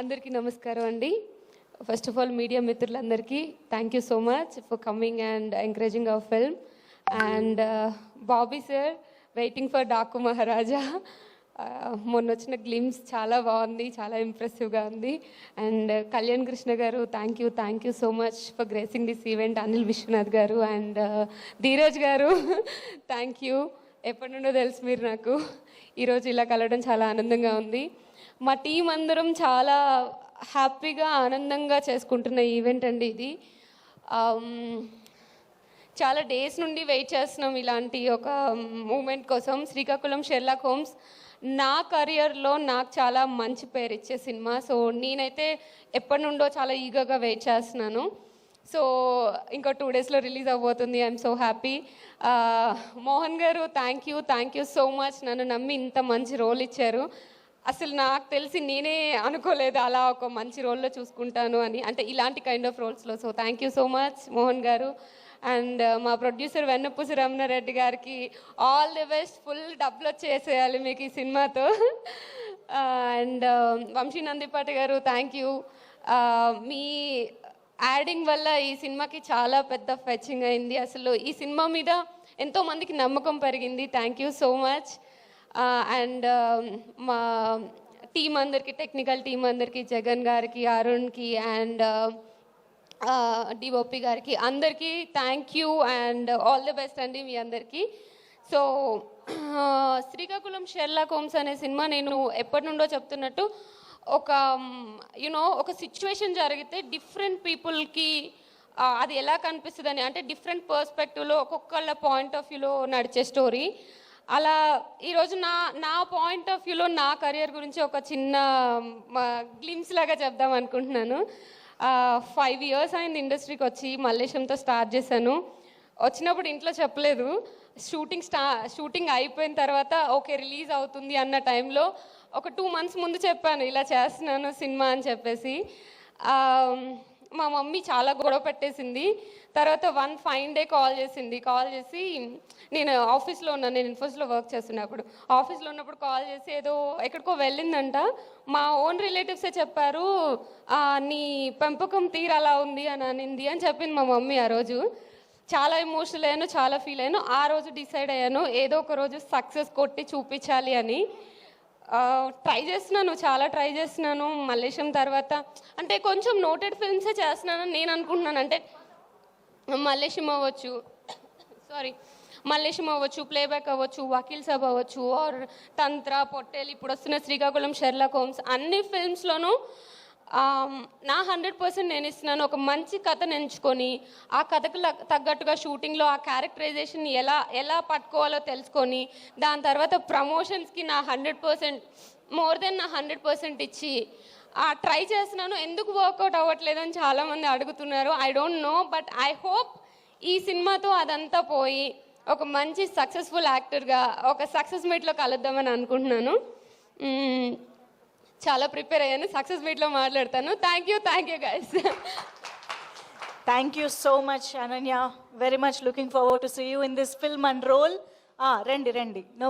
అందరికీ నమస్కారం అండి. ఫస్ట్ ఆఫ్ ఆల్ మీడియా మిత్రులందరికీ thank you so much for coming and encouraging our film and Bobby sir waiting for Daaku Maharaaj మొన్న వచ్చిన glimpse చాలా బాగుంది చాలా ఇంప్రెసివ్గా ఉంది. And Kalyan Krishna garu thank you thank you so much for gracing this event Anil Viswanath garu. And Dheeraj uh, garu thank you ఎప్పటి నుండో తెలుసు మీరు నాకు. ఈరోజు ఇలా కలవడం చాలా ఆనందంగా ఉంది. మా టీం అందరం చాలా హ్యాపీగా ఆనందంగా చేసుకుంటున్న ఈవెంట్ అండి ఇది. Um, చాలా డేస్ నుండి వెయిట్ చేస్తున్నాం ఇలాంటి ఒక మూమెంట్ కోసం. శ్రీకాకుళం షెర్లాక్ హోమ్స్ నా కెరియర్లో నాకు చాలా మంచి పేరు ఇచ్చే సినిమా. సో నేనైతే ఎప్పటి నుండో చాలా ఈగగా వెయిట్ చేస్తున్నాను. సో ఇంకో టూ డేస్లో రిలీజ్ అవ్వబోతుంది. I'm so happy Mohan garu thank you thank you so much నన్ను నమ్మి ఇంత మంచి రోల్ ఇచ్చారు. అసలు నాకు తెలిసి నేనే అనుకోలేదు అలా ఒక మంచి రోల్లో చూసుకుంటాను అని. అంటే ఇలాంటి kind of రోల్స్లో so thank you so much Mohan garu. And uh, మా ప్రొడ్యూసర్ వెన్నపూసి రమణారెడ్డి గారికి ఆల్ ది బెస్ట్ ఫుల్ డబ్బులు వచ్చేసేయాలి మీకు ఈ సినిమాతో. And um, Vamsi Nandipati garu thank you uh, మీ యాడింగ్ వల్ల ఈ సినిమాకి చాలా పెద్ద ఫెచింగ్ అయింది. అసలు ఈ సినిమా మీద ఎంతో మందికి నమ్మకం పెరిగింది. Thank you so much and um, మా టీం అందరికి టెక్నికల్ టీం అందరికి జగన్ గారికి అరుణ్కి అండ్ um, డిఓపి గారికి అందరికీ thank you and all the best అండి మీ అందరికీ. సో శ్రీకాకుళం షెర్లా హోమ్స్ అనే సినిమా నేను ఎప్పటి నుండో చెప్తున్నట్టు ఒక um, యునో ఒక సిచ్యువేషన్ జరిగితే డిఫరెంట్ పీపుల్కి అది ఎలా కనిపిస్తుంది అని అంటే డిఫరెంట్ పర్స్పెక్టివ్లో ఒక్కొక్కళ్ళ పాయింట్ ఆఫ్ వ్యూలో నడిచే స్టోరీ అలా ఈరోజు నా నా పాయింట్ ఆఫ్ వ్యూలో నా కెరియర్ గురించి ఒక చిన్న గ్లిమ్స్ లాగా చెప్దాం అనుకుంటున్నాను. ఫైవ్ ఇయర్స్ అయింది ఇండస్ట్రీకి వచ్చి మల్లేశంతో స్టార్ట్ చేశాను. వచ్చినప్పుడు ఇంట్లో చెప్పలేదు. షూటింగ్ స్టా షూటింగ్ అయిపోయిన తర్వాత ఓకే రిలీజ్ అవుతుంది అన్న టైంలో ఒక టూ మంత్స్ ముందు చెప్పాను ఇలా చేస్తున్నాను సినిమా అని చెప్పేసి. మా మమ్మీ చాలా గొడవ పెట్టేసింది. తర్వాత వన్ ఫైన్ డే కాల్ చేసింది. కాల్ చేసి నేను ఆఫీస్లో ఉన్నాను నేను ఇన్ఫోస్లో వర్క్ చేస్తున్నప్పుడు. ఆఫీస్లో ఉన్నప్పుడు కాల్ చేసి ఏదో ఎక్కడికో వెళ్ళిందంట. మా ఓన్ రిలేటివ్సే చెప్పారు నీ పెంపకం తీరు అలా ఉంది అని అనింది అని చెప్పింది మా మమ్మీ ఆ రోజు. చాలా ఎమోషనల్ అయ్యాను చాలా ఫీల్ అయ్యాను. ఆ రోజు డిసైడ్ అయ్యాను ఏదో ఒక రోజు సక్సెస్ కొట్టి చూపించాలి అని. ట్రై చేస్తున్నాను చాలా ట్రై చేస్తున్నాను. మల్లేశం తర్వాత అంటే కొంచెం నోటెడ్ ఫిల్మ్సే చేస్తున్నాను నేను అనుకుంటున్నాను. అంటే మల్లేశం అవ్వచ్చు సారీ మల్లేశం అవ్వచ్చు ప్లేబ్యాక్ అవ్వచ్చు వకీల్ సాబ్ అవ్వచ్చు ఆర్ తంత్ర పొట్టేలు ఇప్పుడు వస్తున్న శ్రీకాకుళం షెర్లా హోమ్స్ అన్ని ఫిల్మ్స్లోనూ నా హండ్రెడ్ పర్సెంట్ నేను ఇస్తున్నాను ఒక మంచి కథను ఎంచుకొని ఆ కథకు తగ్గట్టుగా షూటింగ్లో ఆ క్యారెక్టరైజేషన్ ఎలా ఎలా పట్టుకోవాలో తెలుసుకొని దాని తర్వాత ప్రమోషన్స్కి నా హండ్రెడ్ పర్సెంట్ మోర్ దెన్ నా హండ్రెడ్ పర్సెంట్ ఇచ్చి ఆ ట్రై చేస్తున్నాను. ఎందుకు వర్కౌట్ అవ్వట్లేదు అని చాలామంది అడుగుతున్నారు. I don't know but I hope ఈ సినిమాతో అదంతా పోయి ఒక మంచి సక్సెస్ఫుల్ యాక్టర్గా ఒక సక్సెస్ మీట్లో కలుద్దామని అనుకుంటున్నాను. చాలా ప్రిపేర్ అయ్యాను. సక్సెస్ మీట్లో మాట్లాడతాను. Thank you thank you guys thank you so much Ananya very much looking forward to see you in this film and role రండి రండి నో